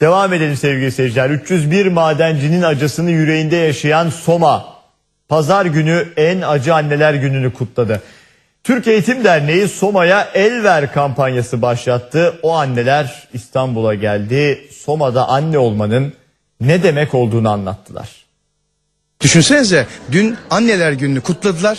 Devam edelim sevgili seyirciler. 301 madencinin acısını yüreğinde yaşayan Soma, pazar günü en acı anneler gününü kutladı. Türk Eğitim Derneği Soma'ya el ver kampanyası başlattı. O anneler İstanbul'a geldi. Soma'da anne olmanın ne demek olduğunu anlattılar. Düşünsenize dün anneler gününü kutladılar.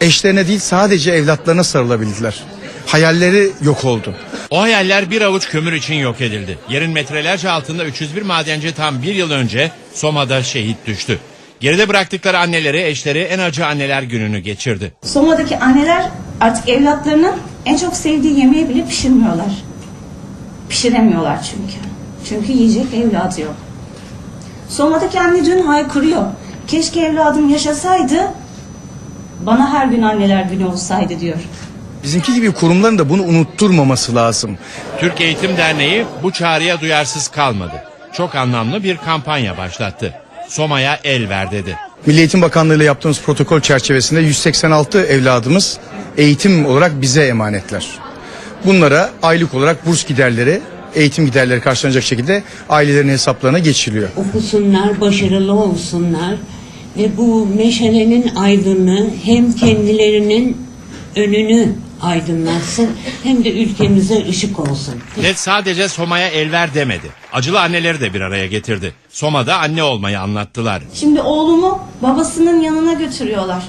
Eşlerine değil sadece evlatlarına sarılabildiler. Hayalleri yok oldu. O hayaller bir avuç kömür için yok edildi. Yerin metrelerce altında 301 madenci tam bir yıl önce Soma'da şehit düştü. Geride bıraktıkları anneleri, eşleri en acı anneler gününü geçirdi. Soma'daki anneler artık evlatlarının en çok sevdiği yemeği bile pişirmiyorlar. Pişiremiyorlar çünkü. Çünkü yiyecek evladı yok. Soma'daki anne dün haykırıyor. Keşke evladım yaşasaydı, bana her gün anneler günü olsaydı diyor. Bizimki gibi kurumların da bunu unutturmaması lazım. Türk Eğitim Derneği bu çağrıya duyarsız kalmadı. Çok anlamlı bir kampanya başlattı. Soma'ya el ver dedi. Milli Eğitim Bakanlığı ile yaptığımız protokol çerçevesinde 186 evladımız eğitim olarak bize emanetler. Bunlara aylık olarak burs giderleri, eğitim giderleri karşılanacak şekilde ailelerin hesaplarına geçiriliyor. okusunlar, başarılı olsunlar ve bu meşalenin aydınlığı hem kendilerinin önünü aydınlatsın hem de ülkemize ışık olsun. Net sadece Soma'ya el ver demedi. Acılı anneleri de bir araya getirdi. Soma'da anne olmayı anlattılar. Şimdi oğlumu babasının yanına götürüyorlar.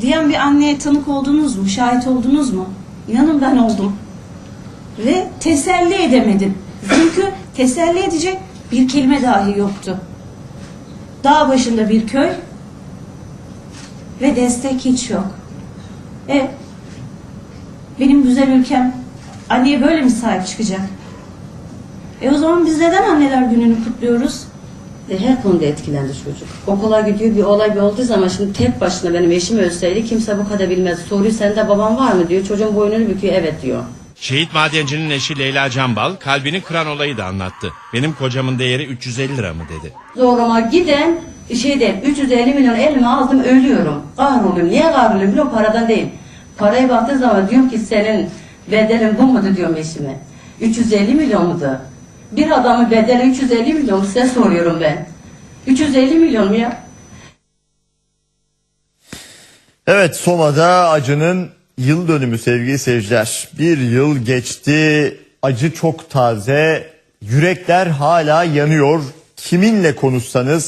Diyen bir anneye tanık oldunuz mu? Şahit oldunuz mu? İnanın ben oldum. Ve teselli edemedim. Çünkü teselli edecek bir kelime dahi yoktu. Dağ başında bir köy ve destek hiç yok. E benim güzel ülkem anneye böyle mi sahip çıkacak? E o zaman biz neden anneler gününü kutluyoruz? E, Her konuda etkilendi çocuk. Okula gidiyor bir olay bir olduğu zaman şimdi tek başına benim eşim ölseydi kimse bu kadar bilmez. Soruyor sende baban var mı diyor. Çocuğun boynunu büküyor evet diyor. Şehit madencinin eşi Leyla Canbal kalbini kıran olayı da anlattı. Benim kocamın değeri 350 lira mı dedi. Zoruma giden şeyde 350 milyon elime aldım ölüyorum. Kahroluyorum. Niye kahroluyorum biliyor? Paradan değil. Paraya baktığı zaman diyorum ki senin bedelin bu mudur diyorum eşime. 350 milyon mudur? Bir adamın bedeli 350 milyon mu? size soruyorum ben. 350 milyon mu ya? Evet Soma'da acının yıl dönümü sevgili seyirciler. Bir yıl geçti acı çok taze yürekler hala yanıyor. Kiminle konuşsanız